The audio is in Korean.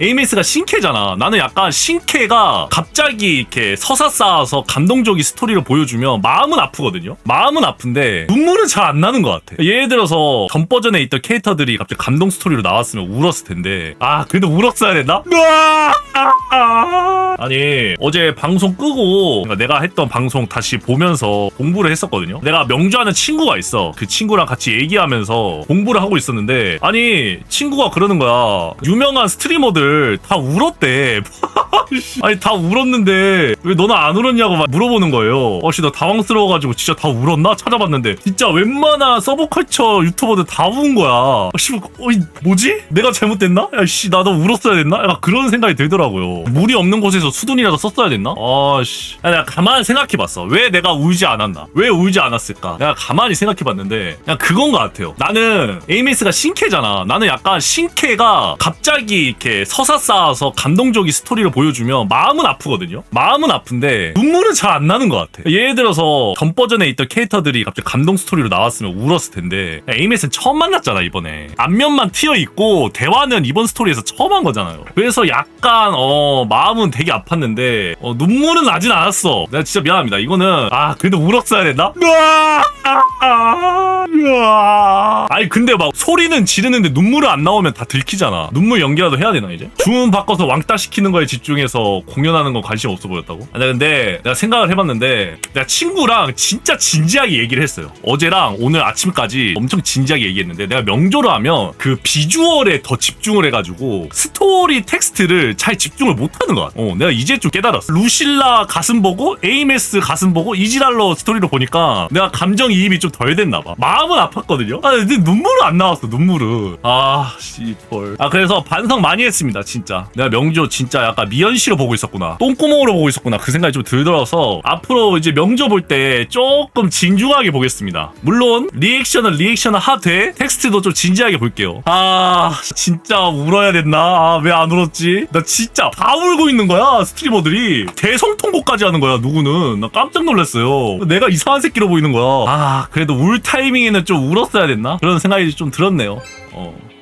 에이메스가 신캐잖아. 나는 약간 신캐가 갑자기 이렇게 서사 쌓아서 감동적인 스토리를 보여주면 마음은 아프거든요. 마음은 아픈데 눈물은 잘 안 나는 것 같아. 예를 들어서 전 버전에 있던 캐릭터들이 갑자기 감동 스토리로 나왔으면 울었을 텐데 아 그래도 울었어야 됐나? 으아! 아 니 어제 방송 끄고 그러니까 내가 했던 방송 다시 보면서 공부를 했었거든요. 내가 명주하는 친구가 있어. 그 친구랑 같이 얘기하면서 공부를 하고 있었는데 아니 친구가 그러는 거야. 유명한 스트리머들 다 울었대. 아니 다 울었는데 왜 너는 안 울었냐고 막 물어보는 거예요. 어씨 나 당황스러워가지고 진짜 다 울었나 찾아봤는데 진짜 웬만한 서브컬처 유튜버들 다 운 거야. 씨 어이 뭐지? 내가 잘못됐나? 야씨 나도 울었어야 됐나? 약간 그런 생각이 들더라고요. 물이 없는 곳에서 수둔이라도 썼어야 됐나? 아씨 내가 가만히 생각해봤어. 왜 내가 울지 않았나? 왜 울지 않았을까? 내가 가만히 생각해봤는데 그냥 그건 것 같아요. 나는 에이메스가 신캐잖아. 나는 약간 신캐가 갑자기 이렇게 서사 쌓아서 감동적인 스토리를 보여 주면 마음은 아프거든요. 마음은 아픈데 눈물은 잘 안 나는 것 같아. 예를 들어서 전 버전에 있던 캐릭터들이 갑자기 감동 스토리로 나왔으면 울었을 텐데 에이메스는 처음 만났잖아 이번에. 안면만 튀어 있고 대화는 이번 스토리에서 처음 한 거잖아요. 그래서 약간 어 마음은 되게 아팠는데 어, 눈물은 나진 않았어. 내가 진짜 미안합니다. 이거는 아 그래도 울었어야 됐나? 으아! 아니 근데 막 소리는 지르는데 눈물은 안 나오면 다 들키잖아. 눈물 연기라도 해야 되나 이제? 주문 바꿔서 왕따 시키는 거에 집중해서 공연하는 건 관심 없어 보였다고? 아니 근데 내가 생각을 해봤는데 내가 친구랑 진짜 진지하게 얘기를 했어요. 어제랑 오늘 아침까지 엄청 진지하게 얘기했는데 내가 명조를 하면 그 비주얼에 더 집중을 해가지고 스토리 텍스트를 잘 집중을 못하는 것 같아. 어, 내가 이제 좀 깨달았어. 루실라 가슴 보고 에이메스 가슴 보고 이지랄러 스토리를 보니까 내가 감정 이입이 좀 덜 됐나 봐. 마음은 아팠거든요. 아 근데 눈물은 안 나왔어. 눈물은. 아 씨벌. 아 그래서 반성 많이 했습니다. 진짜. 내가 명조 진짜 약간 미연시로 보고 있었구나. 똥구멍으로 보고 있었구나. 그 생각이 좀 들더라서 앞으로 이제 명조 볼 때 조금 진중하게 보겠습니다. 물론 리액션은 리액션을 하되 텍스트도 좀 진지하게 볼게요. 아 진짜 울어야 됐나? 아, 왜 안 울었지? 나 진짜 다 울고 있는 거야 스트리머들이 대성통곡까지 하는 거야 누구는 나 깜짝 놀랐어요. 내가 이상한 새끼로 보이는 거야. 아 그래도 울 타이밍에는 좀 울었어야 됐나? 그런 생각이 좀 들었네요. 어.